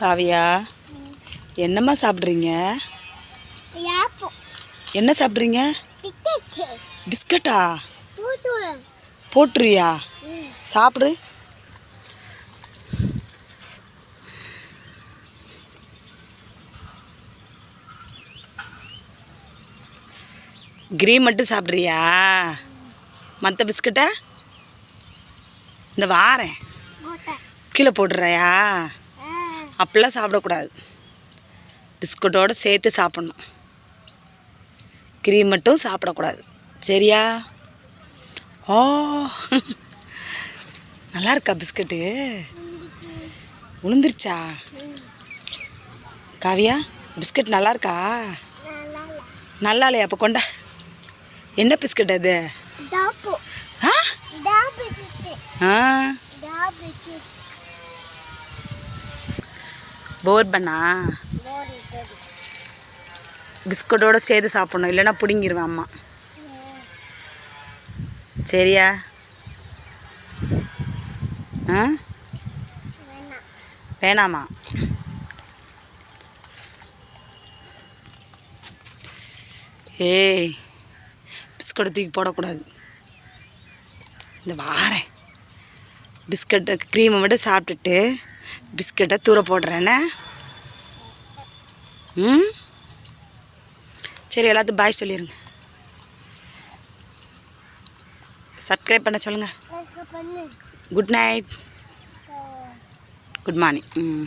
காவியா என்னம்மா சாப்பிட்றீங்க? என்ன சாப்பிட்றீங்க? பிஸ்கட்டா. பூத்து போட்டுருவியா? சாப்பிடு. கிரீம் மட்டும் சாப்பிட்றியா? மற்ற பிஸ்கட்டை? இந்த வாரேன். கீழே போட்டுறியா அப்படிலாம் சாப்பிடக்கூடாது. பிஸ்கட்டோடு சேர்த்து சாப்பிட்ணும். கிரீம் மட்டும் சாப்பிடக்கூடாது. சரியா? ஓ. நல்லா இருக்கா பிஸ்கட்டு? உளுந்துருச்சா? காவியா பிஸ்கட் நல்லா இருக்கா? நல்லா இல்லையா? அப்போ கொண்டா. என்ன பிஸ்கட் அது? டாப்பு. ஆ? போர் பண்ணா? பிஸ்கட்டோட சேர்த்து சாப்பிடணும். இல்லைன்னா பிடுங்கிடுவேன் அம்மா. சரியா? ஆ? வேணாமா ஏய் பிஸ்கட்டை தூக்கி போடக்கூடாது. இந்த வாரேன். பிஸ்கட்டை க்ரீமை மட்டும் சாப்பிட்டுட்டு பிஸ்கட்டை தூர போடுறேன்னு ம்? சரி எல்லாத்துக்கும் பாய் சொல்லிடுங்க சப்ஸ்கிரைப் பண்ண சொல்லுங்கள் குட் நைட் குட் மார்னிங் ம்.